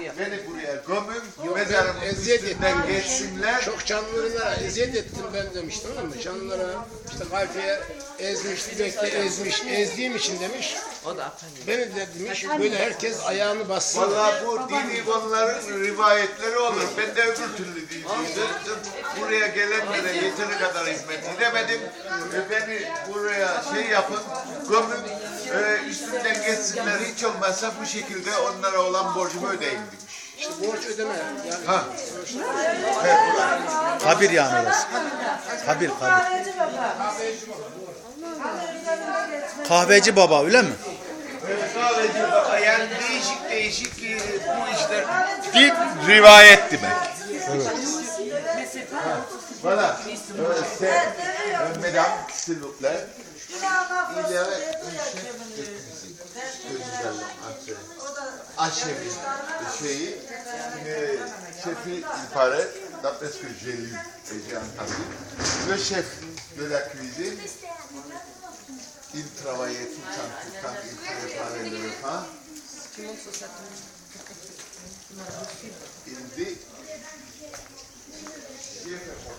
Beni buraya gömün, mezarımın eziyet geçsinler. Çok canlılara eziyet ettim ben demiş tamam mı? Canlılara işte kalfiye ezmiş, direkte ezmiş, ezdiğim için demiş. O da efendim. Beni de demiş böyle herkes ayağını bassın. Vallahi bu dini konuların rivayetleri olur. Ben de öbür türlü diyecektim. Buraya gelenlere yeteri kadar hizmet edemedim. Ve beni buraya şey yapın, gömün, e, üstünden geçsinler. Hiç olmazsa bu şekilde onlara olan borcumu ödeyin demiş. İşte borç ödeme. Yani Ha. Kabir yani orası. Kabir kabir. Kahveci baba. Öyle mi? Sadece bak yani değişik değişik e, bu işler bir rivayet demek. Voilà. Euh, c'est, euh, mesdames, s'il vous plaît, il y avait une chef de cuisine que nous allons entrer. Achever. Euh, Şefi, il paraît, d'après ce que j'ai lu et j'ai entendu, le chef de la cuisine, il travaillait tout le temps, tout le temps, il préparait le repas. Il dit, j'ai fait mon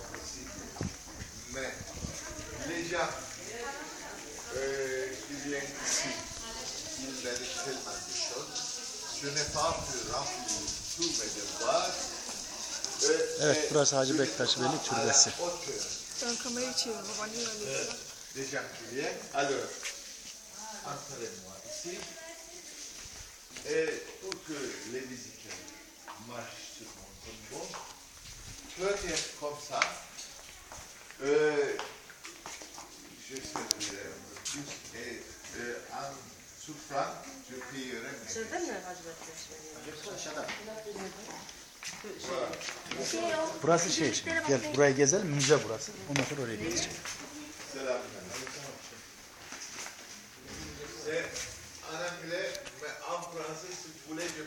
de choses. Je n'ai pas pu remplir tous mes devoirs. Euh, Evet et burası Hacı Bektaş Veli Türbesi. Ben kamerayı çeviriyorum. Babaannem öyle. des gens qui viennent. Alors, entrez-moi ici. Et pour que les visiteurs marchent sur mon tombeau, peut-être comme ça, je payerai mes Şeyden mi Hacı Bektaş Burası şey şimdi. Gel buraya gezelim. Müze burası. Ondan sonra oraya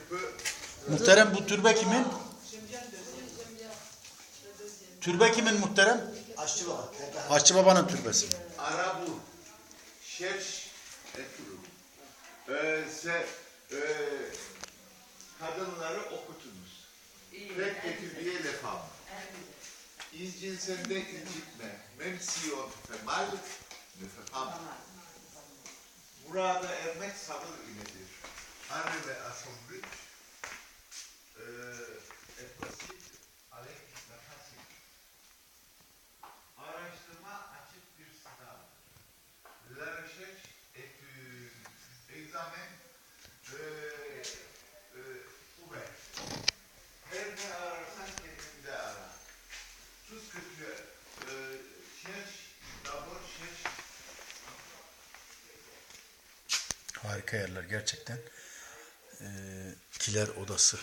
peux Muhterem bu türbe kimin? Türbe kimin muhterem? Aşçı baba. Aşçı babanın türbesi. Arabu, cherche et Ee, c'est, e, kadınları okutunuz. Faites étudier les femmes. İncinsende incitme. Même si on te fait mal, ne fais pas mal. Murada ermek sabır iledir. Arrive à son Harika yerler gerçekten. Ee, kiler odası.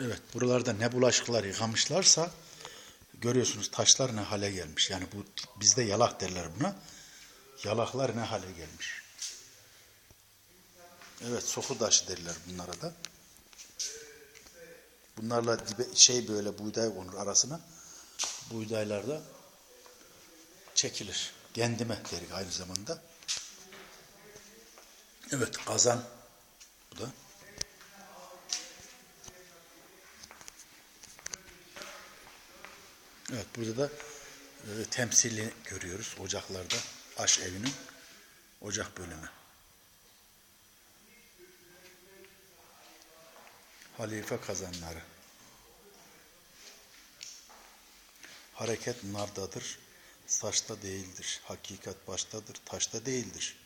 Evet buralarda ne bulaşıklar yıkamışlarsa görüyorsunuz taşlar ne hale gelmiş. Yani bu bizde yalak derler buna. Yalaklar ne hale gelmiş. Evet soku taşı derler bunlara da. Bunlarla dibe, şey böyle buğday konur arasına. Buğdaylar da çekilir. Kendime derik aynı zamanda. Evet kazan Evet burada da e, temsili görüyoruz ocaklarda. Aş evinin ocak bölümü. Halife kazanları. Hareket nardadır, saçta değildir. Hakikat baştadır, taşta değildir.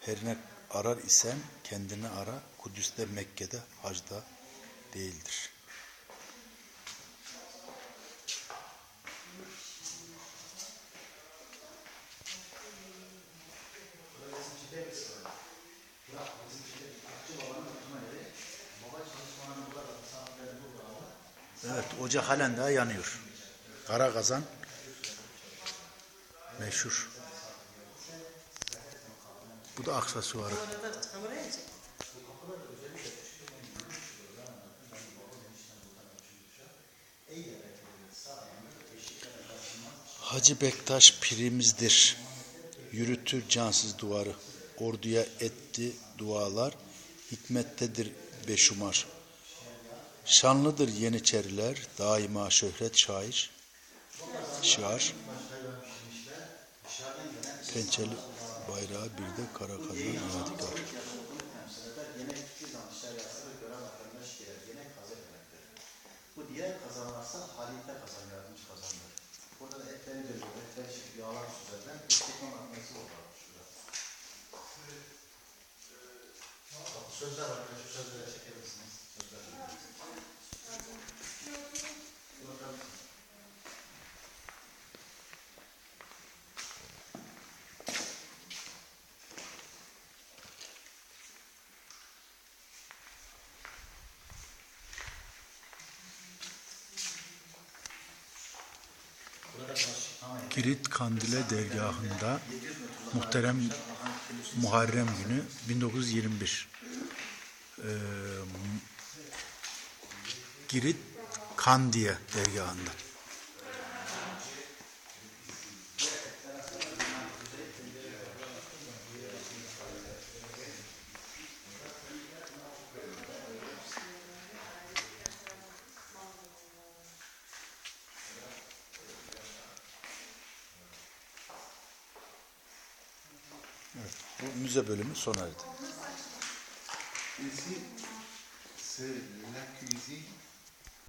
Her ne arar isen kendini ara, Kudüs'te, Mekke'de, hacda değildir. Ocak halen daha yanıyor. Kara kazan meşhur. Bu da aksesuarı. Hacı Bektaş pirimizdir. Yürütür cansız duvarı. Orduya etti dualar. Hikmettedir beşumar. Şanlıdır Yeniçeriler. Daima şöhret şair. Şiar. Pençeli bayrağı bir de kara kazan yadigar. Bu diğer kazanmazsa halife kazan, yardımcı kazanır. Burada da etleri veriyor. Etleri şimdi yağlar üzerinden destekme makinesi var şurada. Sözler var. Şu sözleri çekebilirsiniz. Girit Kandile dergahında muhterem Muharrem günü 1921 ee, Girit Kandiye dergahında. Müze bölümü sona erdi.